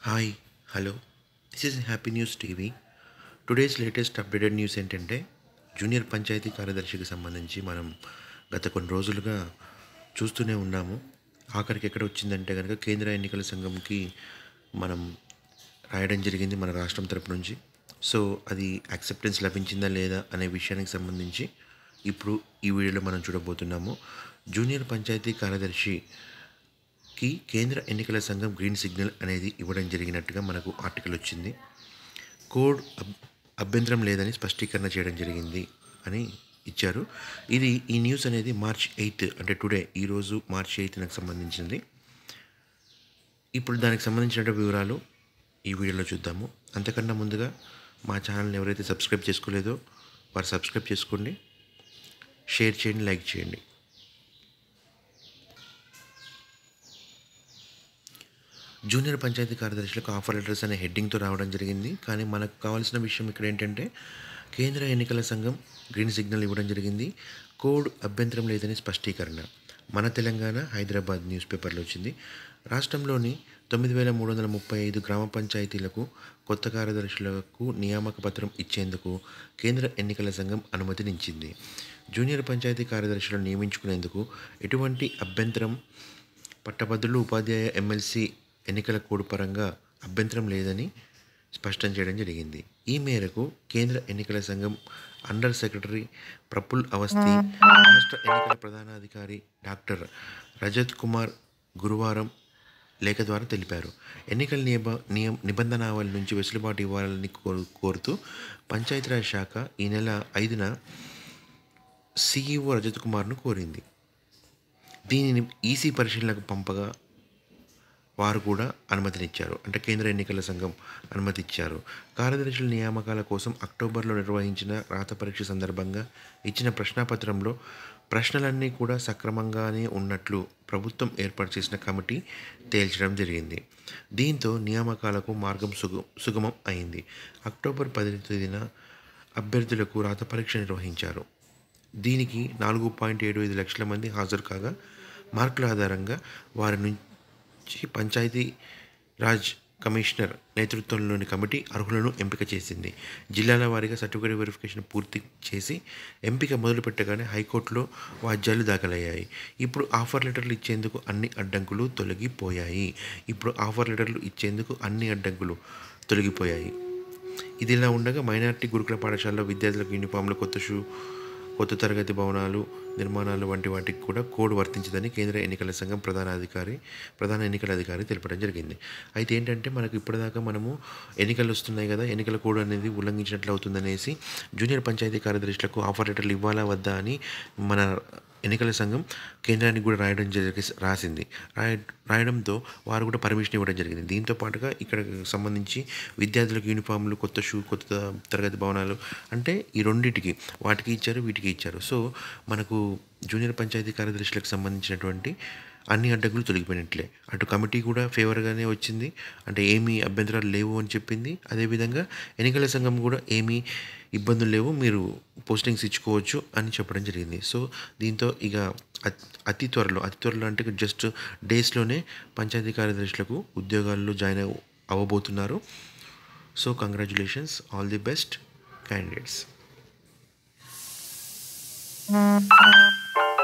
Hi hello this is happy news TV today's latest updated news ఏంటంటే junior panchayat కార్యదర్శికి సంబంధించి మనం గత కొన్ని రోజులుగా చూస్తూనే ఉన్నాము. ఆఖరికి ఎక్కడ వచ్చిందంటే కనుక కేంద్ర ఎన్నికల సంఘంకి మనం రాయడం జరిగింది మన రాష్ట్రం తరపు నుంచి. సో అది యాక్సెప్టెన్స్ లభించిందా లేదా అనే విషయానికి సంబంధించి ఇప్పుడు ఈ వీడియోలో మనం చూడబోతున్నాము. జూనియర్ పంచాయతీ కార్యదర్శి కి కేంద్ర ఎన్నికల సంఘం గ్రీన్ సిగ్నల్ అనేది ఇవ్వడం జరిగినట్టుగా మనకు ఆర్టికల్ వచ్చింది. కోడ్ అబ్ అభ్యంతరం లేదని స్పష్టీకరణ చేయడం జరిగింది అని ఇచ్చారు. ఇది ఈ న్యూస్ అనేది మార్చ్ ఎయిత్ అంటే టుడే ఈరోజు మార్చ్ ఎయిత్ నాకు సంబంధించింది. ఇప్పుడు దానికి సంబంధించిన వివరాలు ఈ వీడియోలో చూద్దాము. అంతకన్నా ముందుగా మా ఛానల్ని ఎవరైతే సబ్స్క్రైబ్ చేసుకోలేదో వారు సబ్స్క్రైబ్ చేసుకోండి. షేర్ చేయండి లైక్ చేయండి. జూనియర్ పంచాయతీ కార్యదర్శులకు ఆఫర్ లెటర్స్ అనే హెడ్డింగ్తో రావడం జరిగింది. కానీ మనకు కావాల్సిన విషయం ఇక్కడ ఏంటంటే కేంద్ర ఎన్నికల సంఘం గ్రీన్ సిగ్నల్ ఇవ్వడం జరిగింది. కోడ్ అభ్యంతరం లేదని స్పష్టీకరణ. మన తెలంగాణ హైదరాబాద్ న్యూస్ పేపర్లో వచ్చింది. రాష్ట్రంలోని తొమ్మిది వేల మూడు వందల ముప్పై ఐదు గ్రామ పంచాయతీలకు కొత్త కార్యదర్శులకు నియామక పత్రం ఇచ్చేందుకు కేంద్ర ఎన్నికల సంఘం అనుమతినిచ్చింది జూనియర్ పంచాయతీ కార్యదర్శులను నియమించుకునేందుకు ఎటువంటి అభ్యంతరం పట్టభద్రులు ఉపాధ్యాయ ఎమ్మెల్సీ ఎన్నికల కోడ్ పరంగా అభ్యంతరం లేదని స్పష్టం చేయడం జరిగింది. ఈ మేరకు కేంద్ర ఎన్నికల సంఘం అండర్ సెక్రటరీ ప్రఫుల్ అవస్థి రాష్ట్ర ఎన్నికల ప్రధానాధికారి డాక్టర్ రజత్ కుమార్ గురువారం లేఖ ద్వారా తెలిపారు. ఎన్నికల నియమ నియం నిబంధనావళి నుంచి వెసులుబాటు ఇవ్వాలని కోరుతూ పంచాయతీరాజ్ శాఖ ఈ నెల ఐదున సిఈఓ రజత్ కుమార్ను కోరింది. దీనిని ఈసీ పరిశీలనకు పంపగా వారు కూడా అనుమతినిచ్చారు. అంటే కేంద్ర ఎన్నికల సంఘం అనుమతిచ్చారు. కార్యదర్శుల నియామకాల కోసం అక్టోబర్లో నిర్వహించిన రాత పరీక్ష సందర్భంగా ఇచ్చిన ప్రశ్నాపత్రంలో ప్రశ్నలన్నీ కూడా సక్రమంగానే ఉన్నట్లు ప్రభుత్వం ఏర్పాటు చేసిన కమిటీ తేల్చడం జరిగింది. దీంతో నియామకాలకు మార్గం సుగ సుగమం అయింది. అక్టోబర్ పదిహేను తేదీన అభ్యర్థులకు రాత పరీక్ష నిర్వహించారు. దీనికి నాలుగు పాయింట్ ఏడు ఐదు లక్షల మంది హాజరు కాగా మార్కుల ఆధారంగా వారి నుంచి పంచాయతీ రాజ్ కమిషనర్ నేతృత్వంలోని కమిటీ అర్హులను ఎంపిక చేసింది. జిల్లాల వారీగా సర్టిఫికేట్ వెరిఫికేషన్ పూర్తి చేసి ఎంపిక మొదలుపెట్టగానే హైకోర్టులో వాద్యాలు దాఖలయ్యాయి. ఇప్పుడు ఆఫర్ లెటర్లు ఇచ్చేందుకు అన్ని అడ్డంకులు తొలగిపోయాయి. ఇప్పుడు ఆఫర్ లెటర్లు ఇచ్చేందుకు అన్ని అడ్డంకులు తొలగిపోయాయి. ఇదిలా ఉండగా మైనార్టీ గురుకుల పాఠశాలలో విద్యార్థులకు యూనిఫామ్లు కొత్త షూ కొత్త తరగతి భవనాలు నిర్మాణాలు వంటి వాటికి కూడా కోడ్ వర్తించదని కేంద్ర ఎన్నికల సంఘం ప్రధాన అధికారి ప్రధాన ఎన్నికల అధికారి తెలపడం జరిగింది. అయితే ఏంటంటే మనకు ఇప్పటిదాకా మనము ఎన్నికలు వస్తున్నాయి కదా ఎన్నికల కోడ్ అనేది ఉల్లంఘించినట్లు అవుతుందనేసి జూనియర్ పంచాయతీ కార్యదర్శులకు ఆఫర్ లెటర్లు ఇవ్వాలా వద్దా అని మన ఎన్నికల సంఘం కేంద్రానికి కూడా రాయడం జరిగి రాసింది. రాయ రాయడంతో వారు కూడా పర్మిషన్ ఇవ్వడం జరిగింది. దీంతో పాటుగా ఇక్కడ సంబంధించి విద్యార్థులకు యూనిఫామ్లు కొత్త షూ కొత్త తరగతి భవనాలు అంటే ఈ రెండింటికి వాటికి ఇచ్చారు వీటికి ఇచ్చారు. సో మనకు జూనియర్ పంచాయతీ కార్యదర్శులకు సంబంధించినటువంటి అన్ని అడ్డంకులు తొలగిపోయినట్లే. అటు కమిటీ కూడా ఫేవర్గానే వచ్చింది. అంటే ఏమీ అభ్యంతరాలు లేవు అని చెప్పింది. అదేవిధంగా ఎన్నికల సంఘం కూడా ఏమీ ఇబ్బందులు లేవు. మీరు పోస్టింగ్స్ ఇచ్చుకోవచ్చు అని చెప్పడం జరిగింది. సో దీంతో ఇక అతి త్వరలో అతి త్వరలో అంటే జస్ట్ డేస్లోనే పంచాయతీ కార్యదర్శులకు ఉద్యోగాల్లో join అవ్వబోతున్నారు. So congratulations. All the best. Candidates. Thank you.